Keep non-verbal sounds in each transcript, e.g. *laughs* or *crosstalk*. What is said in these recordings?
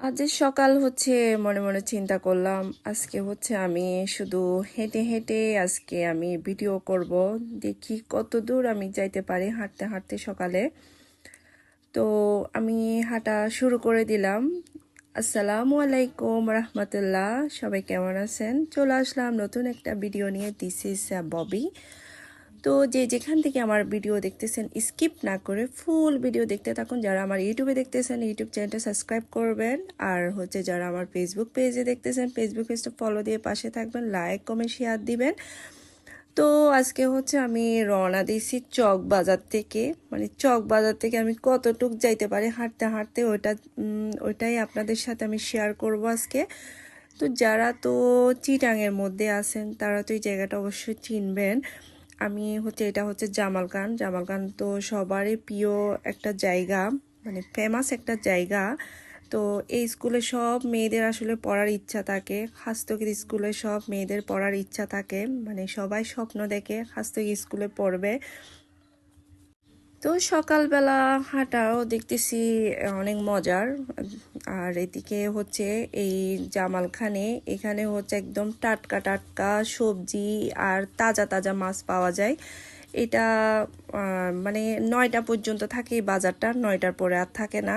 আজ সকাল হচ্ছে, মনে মনে চিন্তা করলাম, আজকে হচ্ছে আমি শুধু হেঁটে হেঁটে আজকে আমি ভিডিও করব, দেখি কত দূর আমি যাইতে পারি হাঁটতে হাঁটতে সকালে। তো আমি হাঁটা শুরু করে দিলাম। আসসালামু আলাইকুম রহমতুল্লাহ, সবাই কেমন আছেন? চলে আসলাম নতুন একটা ভিডিও নিয়ে দিস ইস ববি তো যে যেখান থেকে আমার ভিডিও দেখতেছেন স্কিপ না করে ফুল ভিডিও দেখতে থাকুন। যারা আমার ইউটিউবে দেখতেছেন ইউটিউব চ্যানেলটা সাবস্ক্রাইব করবেন। আর হচ্ছে যারা আমার ফেসবুক পেজে দেখতেছেন ফেসবুক পেজটা ফলো দিয়ে পাশে থাকবেন লাইক কমেন্ট শেয়ার দিবেন। তো আজকে হচ্ছে আমি রওনা দিয়েছি চক বাজার থেকে। মানে চক বাজার থেকে আমি কতটুক যাইতে পারি, হাঁটতে হাঁটতে ওইটা ওইটাই আপনাদের সাথে আমি শেয়ার করব আজকে। তো যারা তো চিটাংয়ের মধ্যে আছেন, তারা তো এই জায়গাটা অবশ্যই চিনবেন। আমি হচ্ছে, এটা হচ্ছে জামাল খান জামাল তো সবারই প্রিয় একটা জায়গা মানে ফেমাস একটা জায়গা। তো এই স্কুলে সব মেয়েদের আসলে পড়ার ইচ্ছা থাকে। হাস্তকির স্কুলে সব মেয়েদের পড়ার ইচ্ছা থাকে। মানে সবাই স্বপ্ন দেখে হাস্তকির স্কুলে পড়বে। তো সকালবেলা হাঁটাও দেখতেছি অনেক মজার। আর এদিকে হচ্ছে এই জামালখানে, এখানে হচ্ছে একদম টাটকা টাটকা সবজি আর তাজা তাজা মাছ পাওয়া যায়। এটা মানে নয়টা পর্যন্ত থাকে বাজারটা, নয়টার পরে আর থাকে না।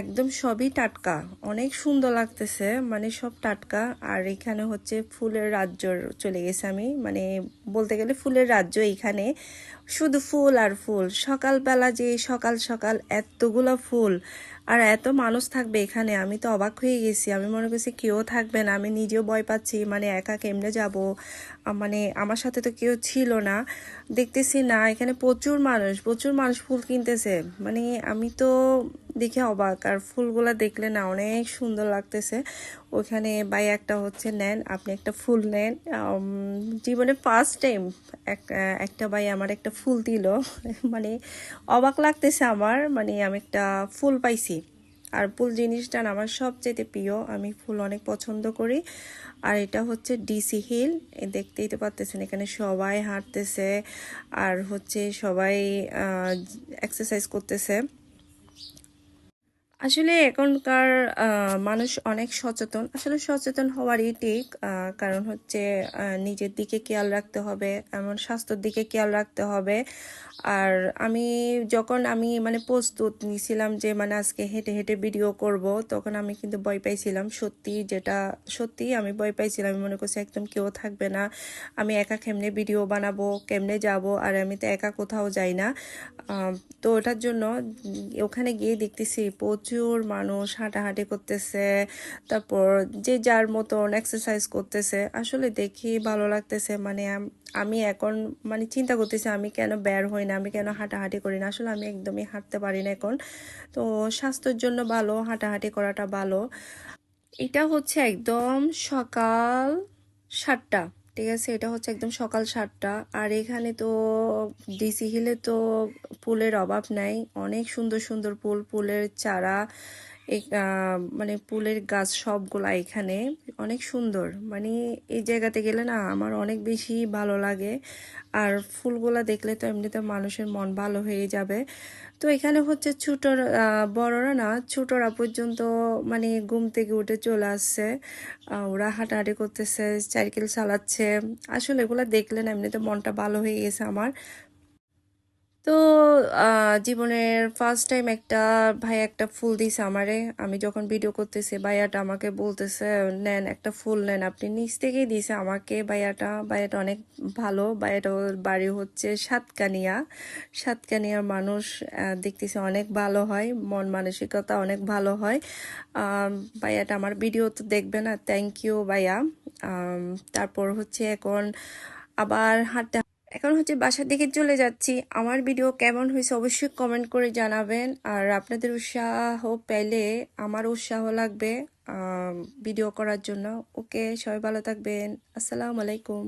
একদম সবই টাটকা। অনেক সুন্দর লাগতেছে মানে সব টাটকা। আর এখানে হচ্ছে ফুলের রাজ্য চলে গেছে আমি। মানে বলতে গেলে ফুলের রাজ্য এখানে শুধু ফুল আর ফুল। সকালবেলা যে সকাল সকাল এতগুলো ফুল। আর এত মানুষ থাকবে এখানে, আমি তো অবাক হয়ে গেছি। আমি মনে করছি কেউ থাকবে না, আমি নিজেও ভয় পাচ্ছি। মানে একা কেমনে যাব? মানে আমার সাথে তো কেউ ছিল না। দেখতেছি না, এখানে প্রচুর মানুষ, প্রচুর মানুষ ফুল কিনতেছে। মানে আমি তো দেখে অবাক, আর ফুলগুলো দেখলে না অনেক সুন্দর লাগতেছে। ওখানে বাই একটা হচ্ছে নেন, আপনি একটা ফুল নেন জীবনে ফার্স্ট টাইম একটা বাই আমার একটা ফুল দিল। *laughs* মানে অবাক লাগতেছে আমার মানে আমি একটা ফুল পাইছি। আর ফুল জিনিসটা আমার সবচেয়ে প্রিয়। আমি ফুল অনেক পছন্দ করি। আর এটা হচ্ছে ডিসি হিল। দেখতেই তো পারতেছেন এখানে সবাই হাঁটতেছে। আর হচ্ছে সবাই এক্সারসাইজ করতেছে। আসলে এখনকার মানুষ অনেক সচেতন। আসলে সচেতন হওয়ারই ঠিক কারণ হচ্ছে নিজের দিকে খেয়াল রাখতে হবে, এমন স্বাস্থ্যের দিকে খেয়াল রাখতে হবে। আর আমি যখন আমি মানে প্রস্তুত নিয়েছিলাম যে মানে আজকে হেঁটে হেঁটে ভিডিও করব, তখন আমি কিন্তু ভয় পাইছিলাম। সত্যি যেটা, সত্যি আমি ভয় পাইছিলাম। আমি মনে করছি একদম কেউ থাকবে না। আমি একা কেমনে ভিডিও বানাবো, কেমনে যাব? আর আমি তো একা কোথাও যাই না। তো ওটার জন্য ওখানে গিয়ে দেখতেছি প্রচুর মানুষ হাঁটাহাঁটি করতেছে, তারপর যে যার মতন এক্সারসাইজ করতেছে। আসলে দেখি ভালো লাগতেছে মানে আমি এখন মানে চিন্তা করতেছি আমি কেন বের হই না, আমি কেন হাঁটাহাঁটি করি না। আসলে আমি একদমই হাঁটতে পারি না এখন। তো স্বাস্থ্যের জন্য ভালো, হাঁটাহাঁটি করাটা ভালো। এটা হচ্ছে একদম সকাল সাতটা। ঠিক আছে? এটা হচ্ছে একদম সকাল সাতটা। আর এখানে তো ডিসি হিলে তো ফুলের অভাব নাই। অনেক সুন্দর সুন্দর ফুল, ফুলের চারা মানে ফুলের গাছ সবগুলা এখানে অনেক সুন্দর। মানে এই জায়গাতে গেলে না আমার অনেক বেশি ভালো লাগে। আর ফুলগুলা দেখলে তো এমনিতে মানুষের মন ভালো হয়ে যাবে। তো এখানে হচ্ছে ছোটর বড়রা না ছোটরা পর্যন্ত মানে ঘুম থেকে উঠে চলে আসছে। ওরা হাঁটাহাঁটি করতেছে, সাইকেল চালাচ্ছে। আসলে এগুলো দেখলে না এমনিতে মনটা ভালো হয়ে গেছে আমার। তো জীবনের ফার্স্ট টাইম একটা ভাই একটা ফুল দিছে আমারে। আমি যখন ভিডিও করতেছি, ভাইয়াটা আমাকে বলতেছে, নেন একটা ফুল নেন। আপনি নিচ থেকেই দিছে আমাকে, ভাইয়াটা। ভাইয়াটা অনেক ভালো। ভাইয়াটা বাড়ি হচ্ছে সাতকানিয়া। সাতকানিয়ার মানুষ দেখতেছে অনেক ভালো হয়। মন মানসিকতা অনেক ভালো হয়। ভাইয়াটা আমার ভিডিও তো দেখবে না। থ্যাংক ইউ ভাইয়া। তারপর হচ্ছে এখন আবার হাঁটতে এখন হচ্ছে বাসার দিকে চলে যাচ্ছি। আমার ভিডিও কেমন হয়েছে অবশ্যই কমেন্ট করে জানাবেন। আর আপনাদের উৎসাহ পেলে আমার উৎসাহ লাগবে ভিডিও করার জন্য। ওকে সবাই ভালো থাকবেন। আসসালামু আলাইকুম।